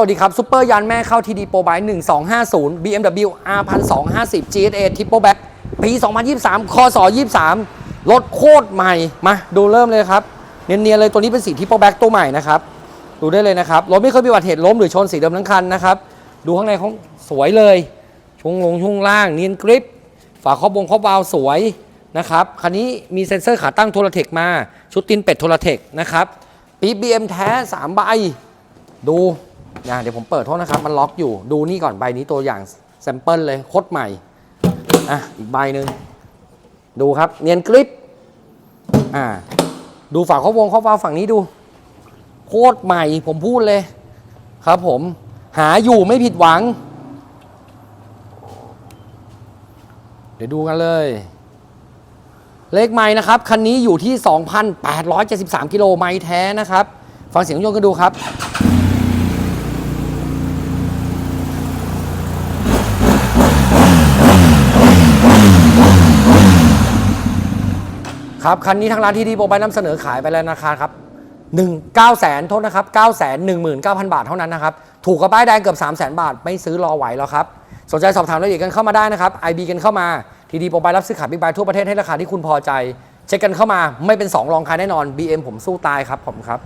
สวัสดีครับซุปเปอร์ยันแม่เข้าทีดีโปรไบ1250 BMW R 1250 GSA Triple Back ปี 2023 คศ 23 รถโคตรใหม่ มาดูเริ่มเลยครับ เนียนๆเลยตัวนี้เป็นสี Triple Back ตัวใหม่นะครับ ดูได้เลยนะครับ รถไม่เคยมีอุบัติเหตุล้มหรือชนสีเดิมทั้งคันนะครับ ดูข้างในของสวยเลย ช่วงลงช่วงล่างเนียนกริป ฝาครอบบงครอบวาล์วสวยนะครับ คันนี้มีเซ็นเซอร์ขาตั้งโทรเทคมา ชุดตินเป็ดโทรเทคนะครับปีบีเอ็มแท้3ใบดู นะเดี๋ยวผมเปิดโทษนะครับ มันล็อกอยู่ดูนี่ก่อนใบนี้ตัวอย่างแซมเปิลเลยโคตรใหม่อะอีกใบหนึ่งดูครับเนียนกริปอ่าดูฝาข้อวงข้อวาฝั่งนี้ดู โคตรใหม่ผมพูดเลย ครับผมหาอยู่ไม่ผิดหวัง เดี๋ยวดูกันเลย เลขไม้นะครับ คันนี้อยู่ที่ 2,873 กิโลไม้แท้นะครับ ฟังเสียงเครื่องยนต์กันดูครับ ครับคันนี้ทางร้านที่ดีโปรไบนำเสนอขายไปแล้วนะคาครับหนึ่งเก้าแสนโทษนะครับเก้าแสนหนึ่งหมื่นเก้าพันบาทเท่านั้นนะครับถูกกับป้ายแดงเกือบสามแสนบาทไม่ซื้อรอไหวแล้วครับสนใจสอบถามรายละเอียดกันเข้ามาได้นะครับ IB กันเข้ามาทีดีโปรไบรับซื้อขายบิ๊กไบทั่วประเทศให้ราคาที่คุณพอใจ เช็คกันเข้ามาไม่เป็นสองรองใครแน่นอน BM ผมสู้ตายครับผมครับ